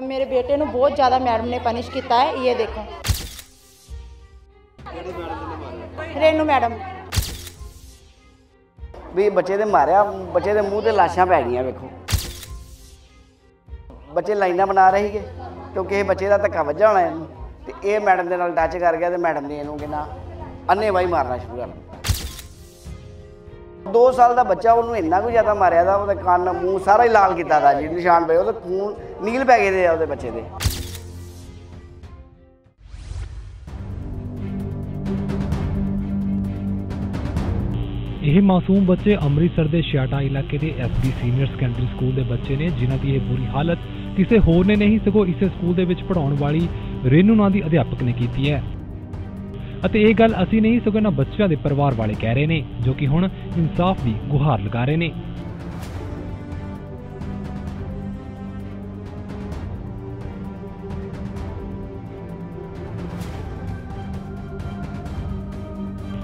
ਮੇਰੇ ਬੇਟੇ ਨੂੰ ਬਹੁਤ ਜ਼ਿਆਦਾ ਮੈਡਮ ਨੇ ਪਨਿਸ਼ ਕੀਤਾ ਹੈ, ਇਹ ਦੇਖੋ। ਰੇਨੂ ਮੈਡਮ। ਵੀ ਬੱਚੇ ਦੇ ਮਾਰਿਆ, ਬੱਚੇ ਦੇ ਮੂੰਹ ਤੇ ਲਾਸ਼ਾਂ ਪੈ ਗਈਆਂ, ਵੇਖੋ। ਬੱਚੇ ਲਾਈਨਾਂ ਬਣਾ ਰਹੇ ਸੀਗੇ, ਕਿਉਂਕਿ ਇਹ ਬੱਚੇ ਦਾ ਧੱਕਾ ਵੱਜਾ ਹੋਣਾ ਇਹਨੂੰ ਤੇ ਇਹ ਮੈਡਮ ਦੇ ਨਾਲ ਟੱਚ ਕਰ ਗਿਆ ਤੇ ਮੈਡਮ ਨੇ ਇਹਨੂੰ ਕਿੰਨਾ ਅੰਨੇਵਾਈ ਮਾਰਨਾ ਸ਼ੁਰੂ ਕਰ ਦਿੱਤਾ। 2 ਸਾਲ ਦਾ ਬੱਚਾ, ਉਹਨੂੰ ਇੰਨਾ ਕੁ ਜ਼ਿਆਦਾ ਮਾਰਿਆ ਦਾ, ਉਹਦੇ ਕੰਨ, ਮੂੰਹ ਸਾਰਾ ਹੀ ਲਾਲ ਕੀਤਾ ਦਾ ਜੀ, ਨਿਸ਼ਾਨ ਪਏ, ਉਹਦੇ ਖੂਨ ਨੀਲ ਪੈ ਗਏ ਦੇ ਆ ਉਹਦੇ ਬੱਚੇ ਦੇ। ਇਹ ਮਾਸੂਮ ਬੱਚੇ ਅੰਮ੍ਰਿਤਸਰ ਦੇ ਛਿਆਟਾ ਇਲਾਕੇ ਦੇ ਐਸਬੀ ਸੀਨੀਅਰ ਸੈਕੰਡਰੀ ਸਕੂਲ ਦੇ ਬੱਚੇ ਨੇ, ਜਿਨ੍ਹਾਂ ਦੀ ਇਹ ਬੁਰੀ ਹਾਲਤ ਕਿਸੇ ਹੋਰ ਨੇ ਨਹੀਂ, ਸਗੋਂ ਇਸੇ ਸਕੂਲ ਦੇ ਵਿੱਚ ਪੜਾਉਣ ਵਾਲੀ ਰੇਨੂ ਨਾਂ ਦੀ ਅਧਿਆਪਕ ਨੇ ਕੀਤੀ ਹੈ। ਅਤੇ ਇਹ ਗੱਲ ਅਸੀਂ ਨਹੀਂ, ਸਗੋਂ ਇਹਨਾਂ ਬੱਚਿਆਂ ਦੇ ਪਰਿਵਾਰ ਵਾਲੇ ਕਹਿ ਰਹੇ ਨੇ, ਜੋ ਕਿ ਹੁਣ ਇਨਸਾਫ ਦੀ ਗੁਹਾਰ ਲਗਾ ਰਹੇ ਨੇ।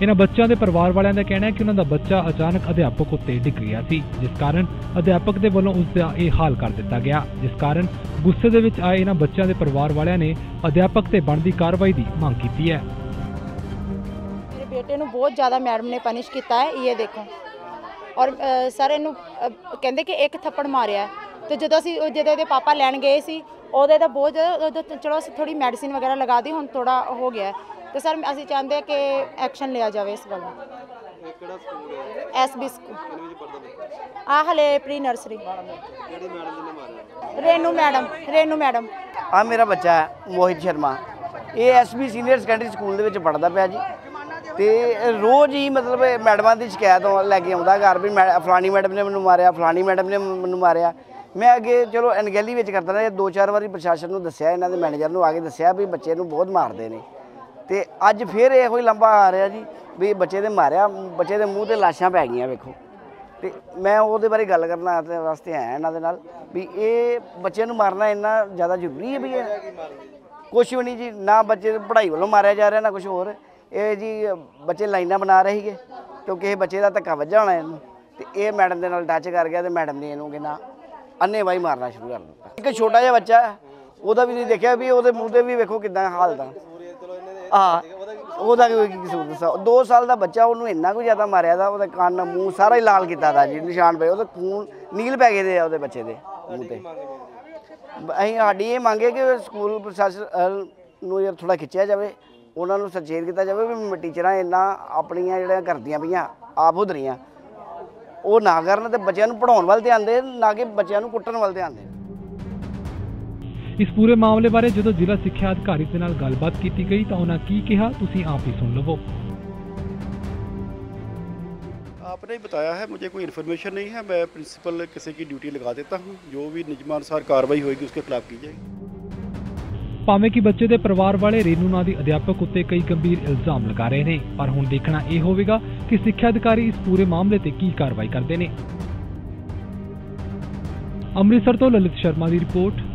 ਇਹਨਾਂ ਬੱਚਿਆਂ ਦੇ ਪਰਿਵਾਰ ਵਾਲਿਆਂ ਦਾ ਕਹਿਣਾ ਹੈ ਕਿ ਉਹਨਾਂ ਦਾ ਬੱਚਾ ਅਚਾਨਕ ਅਧਿਆਪਕ ਉੱਤੇ ਡਿੱਗ ਗਿਆ ਸੀ, ਜਿਸ ਕਾਰਨ ਅਧਿਆਪਕ ਦੇ ਵੱਲੋਂ ਉਸ ਦਾ ਇਹ ਹਾਲ ਕਰ ਦਿੱਤਾ ਗਿਆ। ਜਿਸ ਕਾਰਨ ਗੁੱਸੇ ਦੇ ਵਿੱਚ ਆਏ ਇਹਨਾਂ ਬੱਚਿਆਂ ਦੇ ਪਰਿਵਾਰ ਵਾਲਿਆਂ ਨੇ ਅਧਿਆਪਕ ਤੇ ਬਣਦੀ ਕਾਰਵਾਈ ਦੀ ਮੰਗ ਕੀਤੀ ਹੈ। ਮੇਰੇ ਬੇਟੇ ਨੂੰ ਬਹੁਤ ਜ਼ਿਆਦਾ ਮੈਡਮ ਨੇ ਪਨਿਸ਼ ਕੀਤਾ ਹੈ, ਇਹ ਦੇਖੋ। ਔਰ ਸਰ ਇਹਨੂੰ ਕਹਿੰਦੇ ਕਿ ਇੱਕ ਥੱਪੜ ਮਾਰਿਆ ਤੇ ਜਦੋਂ ਅਸੀਂ ਜਦੋਂ ਇਹਦੇ ਪਾਪਾ ਲੈਣ ਗਏ ਸੀ, ਉਹਦੇ ਤਾਂ ਬਹੁਤ ਚਲੋ ਅਸੀਂ ਥੋੜੀ ਮੈਡੀਸਿਨ ਵਗੈਰਾ ਲਗਾ ਦੀ, ਹੁਣ ਥੋੜਾ ਹੋ ਗਿਆ ਤੇ ਸਰ, ਅਸੀਂ ਚਾਹੁੰਦੇ ਹਾਂ ਕਿ ਐਕਸ਼ਨ ਲਿਆ ਜਾਵੇ ਇਸ ਵੱਲ। ਕਿਹੜਾ ਸਕੂਲ ਹੈ ਐਸਬੀ ਸਕੂਲ ਕਿਹਦੇ ਵਿੱਚ ਪੜਦਾ ਬੱਚਾ ਆ ਹਲੇ ਪ੍ਰੀ ਨਰਸਰੀ। ਕਿਹੜੀ ਮੈਡਮ ਨੇ ਮਾਰਿਆ ਰੇਨੂ ਮੈਡਮ ਰੇਨੂ ਮੈਡਮ। ਆ ਮੇਰਾ ਬੱਚਾ ਹੈ, ਮੋਹਿਤ ਸ਼ਰਮਾ। ਇਹ ਐਸਬੀ ਸੀਨੀਅਰ ਸੈਕੰਡਰੀ ਸਕੂਲ ਦੇ ਵਿੱਚ ਪੜਦਾ ਪਿਆ ਜੀ। ਤੇ ਰੋਜ਼ ਹੀ ਮਤਲਬ ਮੈਡਮਾਂ ਦੀ ਸ਼ਿਕਾਇਤ ਲੈ ਕੇ ਆਉਂਦਾ ਘਰ ਵੀ ਮੈਂ ਫਲਾਣੀ ਮੈਡਮ ਨੇ ਮੈਨੂੰ ਮਾਰਿਆ, ਫਲਾਣੀ ਮੈਡਮ ਨੇ ਮੈਨੂੰ ਮਾਰਿਆ। ਮੈਂ ਅੱਗੇ ਚਲੋ ਅਣਗਹਿਲੀ ਵਿੱਚ ਕਰਦਾ ਰਿਹਾ, ਦੋ ਚਾਰ ਵਾਰੀ ਪ੍ਰਸ਼ਾਸਨ ਨੂੰ ਦੱਸਿਆ, ਇਹਨਾਂ ਦੇ ਮੈਨੇਜਰ ਨੂੰ ਆ ਕੇ ਦੱਸਿਆ ਵੀ ਬੱਚੇ ਨੂੰ ਬਹੁਤ ਮਾਰਦੇ ਨੇ। ਤੇ ਅੱਜ ਫਿਰ ਇਹੋ ਹੀ ਲੰਬਾ ਆ ਰਿਹਾ ਜੀ ਵੀ ਬੱਚੇ ਦੇ ਮਾਰਿਆ, ਬੱਚੇ ਦੇ ਮੂੰਹ ਤੇ ਲਾਸ਼ਾਂ ਪੈ ਗਈਆਂ ਵੇਖੋ। ਤੇ ਮੈਂ ਉਹਦੇ ਬਾਰੇ ਗੱਲ ਕਰਨਾ ਵਾਸਤੇ ਆਇਆ ਇਹਨਾਂ ਦੇ ਨਾਲ ਵੀ ਇਹ ਬੱਚਿਆਂ ਨੂੰ ਮਾਰਨਾ ਇੰਨਾ ਜ਼ਿਆਦਾ ਜ਼ਰੂਰੀ ਹੈ ਵੀ ਇਹ ਕੁਛ ਵੀ ਨਹੀਂ ਜੀ, ਨਾ ਬੱਚੇ ਦੀ ਪੜ੍ਹਾਈ ਵੱਲੋਂ ਮਾਰਿਆ ਜਾ ਰਿਹਾ, ਨਾ ਕੁਝ ਹੋਰ। ਇਹ ਜੀ ਬੱਚੇ ਲਾਈਨਾਂ ਬਣਾ ਰਹੇ ਸੀਗੇ, ਕਿਉਂਕਿ ਇਹ ਬੱਚੇ ਦਾ ਧੱਕਾ ਵੱਜਾ ਹੋਣਾ ਇਹਨੂੰ। ਤੇ ਇਹ ਮੈਡਮ ਦੇ ਨਾਲ ਟੱਚ ਕਰ ਗਿਆ ਤੇ ਮੈਡਮ ਨੇ ਇਹਨੂੰ ਕਿਹਾ ਅੰਨੇ ਵਾਈ ਮਾਰਨਾ ਸ਼ੁਰੂ ਕਰ ਦਿੱਤਾ। ਇੱਕ ਛੋਟਾ ਜਿਹਾ ਬੱਚਾ, ਉਹਦਾ ਵੀ ਨਹੀਂ ਦੇਖਿਆ ਵੀ ਉਹਦੇ ਮੂੰਹ ਤੇ ਵੀ ਵੇਖੋ ਕਿਦਾਂ ਹਾਲਤ ਆ। ਹਾਂ ਉਹਦਾ ਕੋਈ ਕੀ ਕਸੂਰ ਦੱਸੋ। 2 ਸਾਲ ਦਾ ਬੱਚਾ, ਉਹਨੂੰ ਇੰਨਾ ਕੁ ਜ਼ਿਆਦਾ ਮਾਰਿਆ ਦਾ, ਉਹਦਾ ਕੰਨ, ਮੂੰਹ ਸਾਰਾ ਹੀ ਲਾਲ ਕੀਤਾ ਦਾ ਜੀ, ਨਿਸ਼ਾਨ ਪਏ। ਉਹਦੇ ਖੂਨ ਨੀਲ ਪੈ ਗਏ ਦੇ ਆ ਉਹਦੇ ਬੱਚੇ ਦੇ, ਮੂੰਹ ਤੇ। ਅਸੀਂ ਸਾਡੀ ਇਹ ਮੰਗੇ ਕਿ ਸਕੂਲ ਪ੍ਰਸ਼ਾਸਨ ਨੂੰ ਯਾਰ ਥੋੜਾ ਖਿੱਚਿਆ ਜਾਵੇ, ਉਹਨਾਂ ਨੂੰ ਸੁਚੇਤ ਕੀਤਾ ਜਾਵੇ ਵੀ ਟੀਚਰਾਂ ਇੰਨਾ ਆਪਣੀਆਂ ਜਿਹੜੀਆਂ ਕਰਦੀਆਂ ਪਈਆਂ, ਆਪ ਹੁਦਰੀਆਂ ਉਹ ਨਾ ਕਰਨ ਤੇ ਬੱਚਿਆਂ ਨੂੰ ਪੜਾਉਣ ਵੱਲ ਧਿਆਨ ਦੇ ਨਾ ਕਿ ਬੱਚਿਆਂ ਨੂੰ ਕੁੱਟਣ ਵੱਲ ਧਿਆਨ ਦੇ ਇਸ ਪੂਰੇ ਮਾਮਲੇ ਬਾਰੇ ਜਦੋਂ ਜ਼ਿਲ੍ਹਾ ਸਿੱਖਿਆ ਅਧਿਕਾਰੀ ਦੇ ਨਾਲ ਗੱਲਬਾਤ ਕੀਤੀ ਗਈ ਤਾਂ ਉਹਨਾਂ ਕੀ ਕਿਹਾ ਤੁਸੀਂ ਆਪ ਹੀ ਸੁਣ ਲਵੋ आपने ही बताया है मुझे कोई इन्फॉर्मेशन नहीं है मैं प्रिंसिपल किसी की ड्यूटी लगा देता हूँ जो भी नियमानुसार कार्रवाई होगी उसके खिलाफ की जाएगी ਭਾਵੇਂ ਕਿ ਬੱਚੇ ਦੇ ਪਰਿਵਾਰ ਵਾਲੇ ਰੇਨੂ ਨਾਂ ਦੀ ਅਧਿਆਪਕ ਉੱਤੇ ਕਈ ਗੰਭੀਰ ਇਲਜ਼ਾਮ ਲਗਾ ਰਹੇ ਨੇ ਪਰ ਹੁਣ ਦੇਖਣਾ ਇਹ ਹੋਵੇਗਾ ਕਿ ਸਿੱਖਿਆ ਅਧਿਕਾਰੀ ਇਸ ਪੂਰੇ ਮਾਮਲੇ ਤੇ ਕੀ ਕਾਰਵਾਈ ਕਰਦੇ ਨੇ ਅੰਮ੍ਰਿਤਸਰ ਤੋਂ ਲਲਿਤ ਸ਼ਰਮਾ ਦੀ ਰਿਪੋਰਟ